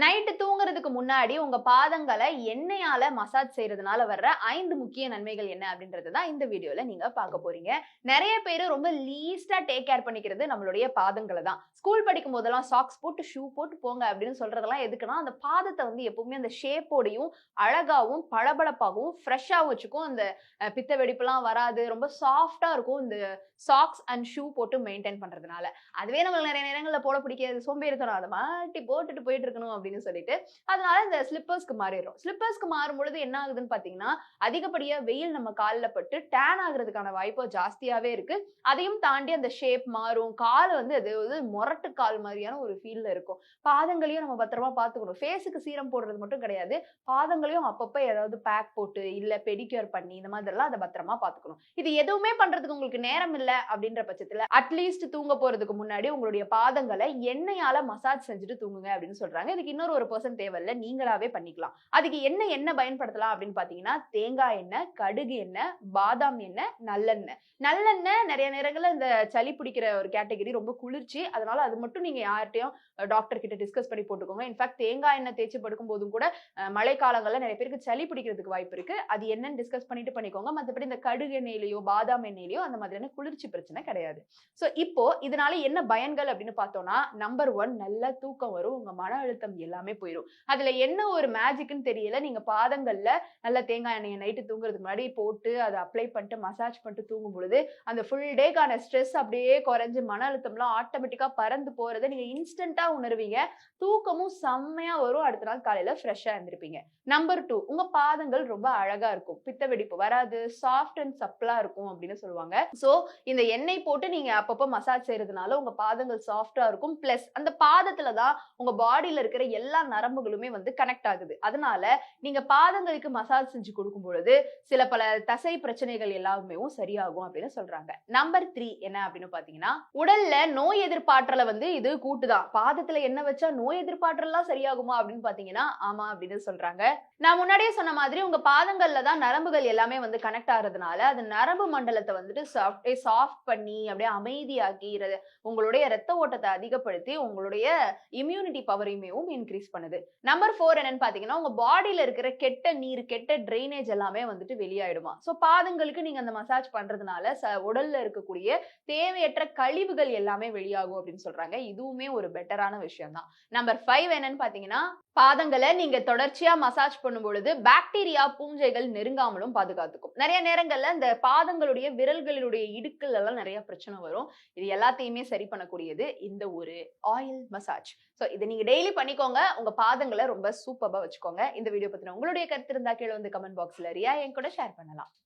Night தூங்குறதுக்கு முன்னாடி உங்க பாதங்களை எண்ணெயால மசாஜ் செய்யறதுனால வர்ற ஐந்து முக்கிய நன்மைகள் என்ன அப்படின்றது தான் இந்த வீடியோல நீங்க பார்க்க போறீங்க. நிறைய பேர் ரொம்ப லீஸ்டா டேக் கேர் பண்ணிக்கிறது நம்மளுடைய பாதங்களை தான். ஸ்கூல் படிக்கும் போதெல்லாம் சாக்ஸ் போட்டு ஷூ போட்டு போங்க அப்படின்னு சொல்றதெல்லாம் எதுக்குன்னா அந்த பாதத்தை வந்து எப்பவுமே அந்த ஷேப்போடையும் அழகாவும் பளபளப்பாகவும் ஃப்ரெஷ்ஷாகவும் வச்சுக்கும். அந்த பித்த வெடிப்புலாம் வராது. ரொம்ப சாஃப்டா இருக்கும் இந்த சாக்ஸ் அண்ட் ஷூ போட்டு மெயின்டைன் பண்றதுனால. அதுவே நம்மளுக்கு நிறைய நேரங்களில் போட பிடிக்காது. சோம்பேறித்தனம் அதை மாட்டி போட்டுட்டு போயிட்டு இருக்கணும் அப்படின்னு சொல்லிட்டு அதனால இந்த ஸ்லிப்பர்ஸ்க்கு மாறிடும் ஸ்லிப்பர்ஸ்க்கு மாறும் பொழுது என்ன ஆகுதுன்னு பார்த்தீங்கன்னா அதிகப்படியா வெயில் நம்ம காலில் பட்டு டேன் ஆகுறதுக்கான வாய்ப்பு ஜாஸ்தியாவே இருக்கு. அதையும் தாண்டி அந்த ஷேப் மாறும். கால் வந்து அது வந்து முரட்டு கால் மாதிரியான ஒரு ஃபீல்ல இருக்கும். பாதங்களையும் நம்ம பத்திரமா பார்த்துக்கணும் ஃபேஸுக்கு சீரம் போடுறது மட்டும் கிடையாது. பாதங்களையும் அப்பப்போ ஏதாவது பேக் போட்டு இல்ல பெடிக்யூர் பண்ணி இந்த மாதிரிலாம் அதை பத்திரமா பார்த்துக்கணும் இது எதுவுமே பண்றதுக்கு உங்களுக்கு நேரம் இல்லை அப்படின்ற பட்சத்துல அட்லீஸ்ட் தூங்க போறதுக்கு முன்னாடி உங்களுடைய பாதங்களை எண்ணெயால மசாஜ் செஞ்சுட்டு தூங்குங்க அப்படின்னு சொல்றாங்க. இதுக்கு இன்னொரு ஒரு பர்சன் தேவையில்ல நீங்களாவே பண்ணிக்கலாம். அதுக்கு என்ன எண்ணெய் பயன்படுத்தலாம் அப்படின்னு பாத்தீங்கன்னா தேங்காய் எண்ணெய் கடுகு எண்ணெய் பாதாம் எண்ணெய் நல்லெண்ணெய். நல்லெண்ணெய் நிறைய நேரங்களில் இந்த சளி பிடிக்கிற ஒரு கேட்டகரி ரொம்ப குளிர்ச்சி. அதனால அது மட்டும் நீங்க யார்கிட்டையும் டாக்டர் கிட்ட டிஸ்கஸ் பண்ணி போட்டுக்கோங்க. இன்ஃபேக்ட் தேங்காய் எண்ணெய் தேய்ச்சி படுக்கும் போதும் கூட மழைக்காலங்களில் மழை நிறைய பேருக்கு சளி பிடிக்கிறதுக்கு வாய்ப்பு இருக்கு. அது என்னன்னு டிஸ்கஸ் பண்ணிட்டு பண்ணிக்கோங்க. மற்றபடி இந்த கடுகு எண்ணெயிலையோ பாதாம் எண்ணெயிலையோ அந்த மாதிரியான குளிர்ச்சி பிரச்சனை கிடையாது. ஸோ இப்போ இதனால என்ன பயன்கள் அப்படின்னு பார்த்தோம்னா நம்பர் ஒன் நல்ல தூக்கம் வரும். உங்க மன அழுத்தம் எல்லாமே போயிடும் அதுல என்ன ஒரு மேஜிக்னு தெரியல. நீங்க பாதங்கள்ல நல்ல தேங்காய் எண்ணெயை நைட்டு தூங்குறதுக்கு முன்னாடி போட்டு அதை அப்ளை பண்ணிட்டு மசாஜ் பண்ணிட்டு தூங்கும் பொழுது அந்த ஃபுல் டேக்கான ஸ்ட்ரெஸ் அப்படியே குறைஞ்சு மன அழுத்தம்லாம் ஆட்டோமேட்டிக்கா பறந்து போறதை நீங்க இன்ஸ்டன்டா உணர்வீங்க. தூக்கமும் செம்மையா வரும். அடுத்த நாள் காலையில ஃப்ரெஷ்ஷா இருந்திருப்பீங்க நம்பர் டூ உங்க பாதங்கள் ரொம்ப அழகா இருக்கும். பித்த வெடிப்பு வராது. சாஃப்ட் அண்ட் சப்ளா இருக்கும் அப்படின்னு சொல்லுவாங்க. சோ இந்த எண்ணெய் போட்டு நீங்க அப்பப்போ மசாஜ் செய்யறதுனால உங்க பாதங்கள் சாஃப்டா இருக்கும். பிளஸ் அந்த பாதத்துல தான் உங்க பாடியில இருக்கிற எல்லா நரம்புகளுமே வந்து கனெக்ட் ஆகுது. அதனால நீங்க பாதங்களுக்கு மசாஜ் செஞ்சு கொடுக்கும் பொழுது சில பல தசை பிரச்சனைகள் எல்லாமே சரியாகும் அப்படின்னு சொல்றாங்க. நம்பர் த்ரீ என்ன அப்படின்னு பாத்தீங்கன்னா உடல்ல நோய் எதிர்ப்பாற்றலை வந்து இது கூட்டுதான். பாதத்துல என்ன வச்சா நோய் எதிர்ப்பாற்றல்லாம் சரியாகுமா அப்படின்னு பாத்தீங்கன்னா ஆமா அப்படின்னு சொல்றாங்க. நான் முன்னாடியே சொன்ன மாதிரி உங்க பாதங்கள்ல தான் நரம்புகள் எல்லாமே வந்து கனெக்ட் ஆகுறதுனால அது நரம்பு மண்டலத்தை வந்துட்டு சாஃப்டே சாஃப்ட் பண்ணி அப்படியே அமைதியாக்கி ர- உங்களுடைய ரத்த ஓட்டத்தை அதிகப்படுத்தி உங்களுடைய இம்யூனிட்டி பவரையுமே இன்க்ரீஸ் பண்ணுது. நம்பர் ஃபோர் என்னன்னு பாத்தீங்கன்னா உங்க பாடியில இருக்கிற கெட்ட நீர் கெட்ட ட்ரைனேஜ் எல்லாமே வந்துட்டு வெளியாயிடுமா? ஸோ பாதங்களுக்கு நீங்க அந்த மசாஜ் பண்றதுனால ச உடல்ல இருக்கக்கூடிய தேவையற்ற கழிவுகள் எல்லாமே வெளியாகும் அப்படின்னு சொல்றாங்க. இதுவுமே ஒரு பெட்டரான விஷயம் தான் நம்பர் ஃபைவ் என்னன்னு பாத்தீங்கன்னா பாதங்களை நீங்க தொடர்ச்சியா மசாஜ் பண்ணும் பொழுது பாக்டீரியா பூஞ்சைகள் நெருங்காமலும் பாதுகாத்துக்கும். நிறைய நேரங்கள்ல இந்த பாதங்களுடைய விரல்களுடைய இடுக்கள் எல்லாம் நிறைய பிரச்சனை வரும். இது எல்லாத்தையுமே சரி பண்ணக்கூடியது இந்த ஒரு ஆயில் மசாஜ் ஸோ இதை நீங்க டெய்லி பண்ணிக்கோங்க. உங்க பாதங்களை ரொம்ப சூப்பரா வச்சுக்கோங்க. இந்த வீடியோ பத்தின உங்களுடைய கருத்து இருந்தா கீழே வந்து கமெண்ட் பாக்ஸ்ல ரியா என் கூட ஷேர் பண்ணலாம்.